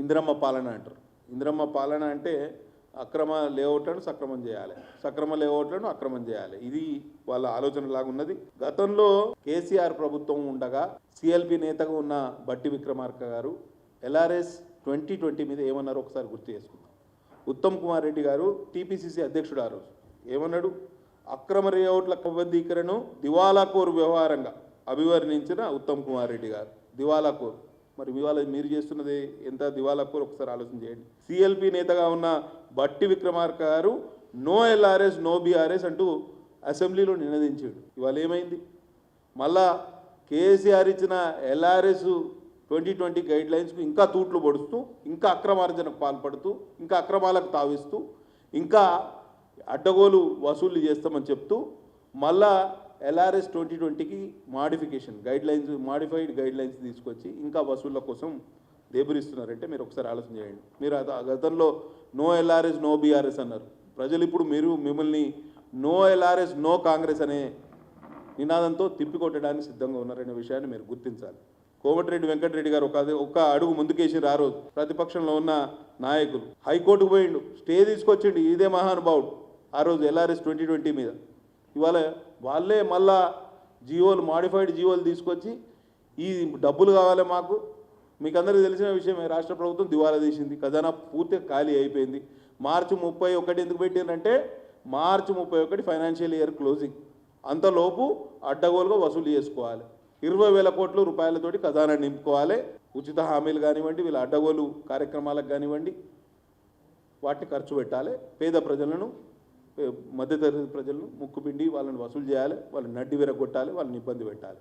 ఇందిరమ్మ పాలన అంటారు. ఇందిరమ్మ పాలన అంటే అక్రమ లేఅవుట్లను సక్రమం చేయాలి. సక్రమ లేఅవుట్లను అక్రమం చేయాలి. ఇది వాళ్ళ ఆలోచన లాగా ఉన్నది. గతంలో కేసీఆర్ ప్రభుత్వం ఉండగా సిఎల్పి నేతగా ఉన్న బట్టి విక్రమార్క గారు ఎల్ఆర్ఎస్ ట్వంటీ ట్వంటీ మీద ఏమన్నారో ఒకసారి గుర్తు చేసుకుందాం. ఉత్తమ్ కుమార్ రెడ్డి గారు టీపీసీసీ అధ్యక్షుడు ఆ రోజు. ఏమన్నాడు? అక్రమ లేఅవుట్ల క్రమబద్ధీకరణను దివాలాకోరు వ్యవహారంగా అభివర్ణించిన ఉత్తమ్ కుమార్ రెడ్డి గారు. దివాలాకోరు మరి ఇవాళ మీరు చేస్తున్నది ఎంత? దివాలాకోరు ఒకసారి ఆలోచన చేయండి. సిఎల్పి నేతగా ఉన్న బట్టి విక్రమార్క గారు నో ఎల్ఆర్ఎస్ నో బీఆర్ఎస్ అంటూ అసెంబ్లీలో నినదించాడు. ఇవాళ ఏమైంది? మళ్ళా కేసీఆర్ ఇచ్చిన ఎల్ఆర్ఎస్ ట్వంటీ ట్వంటీ గైడ్ లైన్స్కు ఇంకా తూట్లు పొడుస్తూ ఇంకా అక్రమార్జనకు పాల్పడుతూ ఇంకా అక్రమాలకు తావిస్తూ ఇంకా అడ్డగోలు వసూలు చేస్తామని చెప్తూ మళ్ళా ఎల్ఆర్ఎస్ ట్వంటీ ట్వంటీకి modification guide lines modified guide lines తీసుకొచ్చి ఇంకా వసూళ్ళ కోసం దేబురిస్తున్నారంటే మీరు ఒకసారి ఆలోచన చేయండి. మీరు గతంలో నో ఎల్ఆర్ఎస్ నో బీఆర్ఎస్ అన్నారు. ప్రజలు ఇప్పుడు మీరు మిమ్మల్ని నో ఎల్ఆర్ఎస్ నో కాంగ్రెస్ అనే నినాదంతో తిప్పికొట్టడానికి సిద్ధంగా ఉన్నారనే విషయాన్ని మీరు గుర్తించాలి. కోమటిరెడ్డి వెంకటరెడ్డి గారు ఒక ఒక అడుగు ముందుకేసి ఆ రోజు ప్రతిపక్షంలో ఉన్న నాయకులు. హైకోర్టుకు పోయిండు. స్టే తీసుకొచ్చిండు. ఇదే మహానుభావుడు. ఆ రోజు ఎల్ఆర్ఎస్ ట్వంటీ ట్వంటీ మీద. ఇవాళ వాళ్ళే మళ్ళా జియోలు మాడిఫైడ్ జియోలు తీసుకొచ్చి ఈ డబ్బులు కావాలి మాకు. మీకు అందరికీ తెలిసిన విషయమే రాష్ట్ర ప్రభుత్వం దివాలా తీసింది. ఖజానా పూర్తిగా ఖాళీ అయిపోయింది. మార్చి ముప్పై ఒకటి ఎందుకు పెట్టిందంటే మార్చి ముప్పై ఒకటి ఫైనాన్షియల్ ఇయర్ క్లోజింగ్. అంతలోపు అడ్డగోలుగా వసూలు చేసుకోవాలి. ఇరవై వేల కోట్ల రూపాయలతోటి ఖజానా నింపుకోవాలి. ఉచిత హామీలు కానివ్వండి వీళ్ళ అడ్డగోలు కార్యక్రమాలకు కానివ్వండి వాటిని ఖర్చు పెట్టాలి. పేద ప్రజలను మధ్యతరగతి ప్రజలను ముక్కుపిండి వాళ్ళని వసూలు చేయాలి వాళ్ళని నడ్డి విరగొట్టాలి వాళ్ళని ఇబ్బంది పెట్టాలి.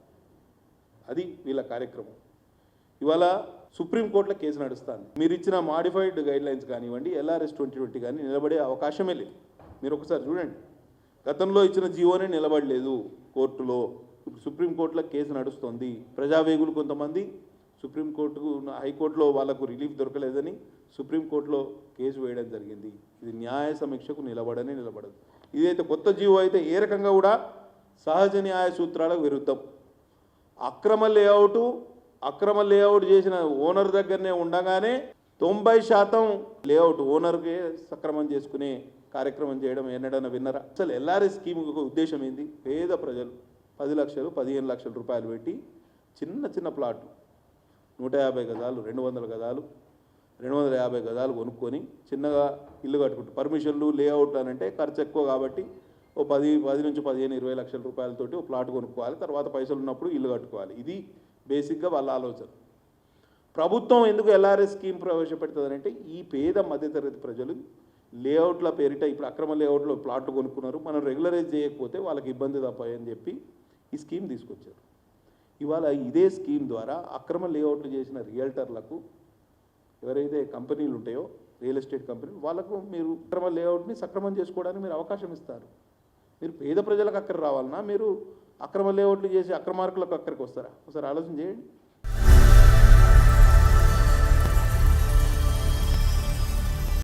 అది వీళ్ళ కార్యక్రమం. ఇవాళ సుప్రీంకోర్టులో కేసు నడుస్తుంది. మీరు ఇచ్చిన మాడిఫైడ్ గైడ్ లైన్స్ కానివ్వండి ఎల్ఆర్ఎస్ ట్వంటీ ట్వంటీ కానీ నిలబడే అవకాశమే లేదు. మీరు ఒకసారి చూడండి. గతంలో ఇచ్చిన జీవోనే నిలబడలేదు కోర్టులో. ఇప్పుడు సుప్రీంకోర్టులో కేసు నడుస్తుంది. ప్రజావేగులు కొంతమంది సుప్రీంకోర్టుకు హైకోర్టులో వాళ్ళకు రిలీఫ్ దొరకలేదని సుప్రీంకోర్టులో కేసు వేయడం జరిగింది. ఇది న్యాయ సమీక్షకు నిలబడనే నిలబడదు. ఇదైతే కొత్త జీవో అయితే ఏ రకంగా కూడా సహజ న్యాయ సూత్రాలకు విరుద్ధం. అక్రమ లేఅవుట్ అక్రమ లేఅవుట్ చేసిన ఓనర్ దగ్గరనే ఉండగానే తొంభై శాతం లేఅవుట్ ఓనర్కే సక్రమం చేసుకునే కార్యక్రమం చేయడం ఎన్నడన్నా విన్నరా? అసలు ఎల్ఆర్ఎస్ స్కీమ్ ఒక ఉద్దేశం ఏంది? పేద ప్రజలు పది లక్షలు పదిహేను లక్షల రూపాయలు పెట్టి చిన్న చిన్న ప్లాట్లు. నూట యాభై గజాలు రెండు వందల గజాలు రెండు వందల యాభై గదాలు కొనుక్కొని చిన్నగా ఇల్లు కట్టుకుంటారు పర్మిషన్లు లేఅవుట్ అని అంటే ఖర్చు ఎక్కువ కాబట్టి ఓ పది పది నుంచి పదిహేను ఇరవై లక్షల రూపాయలతోటి ఓ ప్లాట్ కొనుక్కోవాలి. తర్వాత పైసలు ఉన్నప్పుడు ఇల్లు కట్టుకోవాలి. ఇది బేసిక్గా వాళ్ళ ఆలోచన. ప్రభుత్వం ఎందుకు ఎల్ఆర్ఎస్ స్కీమ్ ప్రవేశపెడుతుందంటే ఈ పేద మధ్యతరగతి ప్రజలు లేఅవుట్ల పేరిట ఇప్పుడు అక్రమ లేఅవుట్లో ప్లాట్లు కొనుక్కున్నారు. మనం రెగ్యులరైజ్ చేయకపోతే వాళ్ళకి ఇబ్బంది తప్పాయని చెప్పి ఈ స్కీమ్ తీసుకొచ్చారు. ఇవాళ ఇదే స్కీమ్ ద్వారా అక్రమ లేఅవుట్లు చేసిన రియల్టర్లకు ఎవరైతే కంపెనీలు ఉంటాయో రియల్ ఎస్టేట్ కంపెనీలు వాళ్ళకు మీరు అక్రమ లేఅవుట్ని సక్రమం చేసుకోవడానికి మీరు అవకాశం ఇస్తారు. మీరు పేద ప్రజలకు అక్కడ రావాలన్నా మీరు అక్రమ లేఅవుట్లు చేసి అక్రమార్కులకు అక్కడికి వస్తారా? ఒకసారి ఆలోచన చేయండి.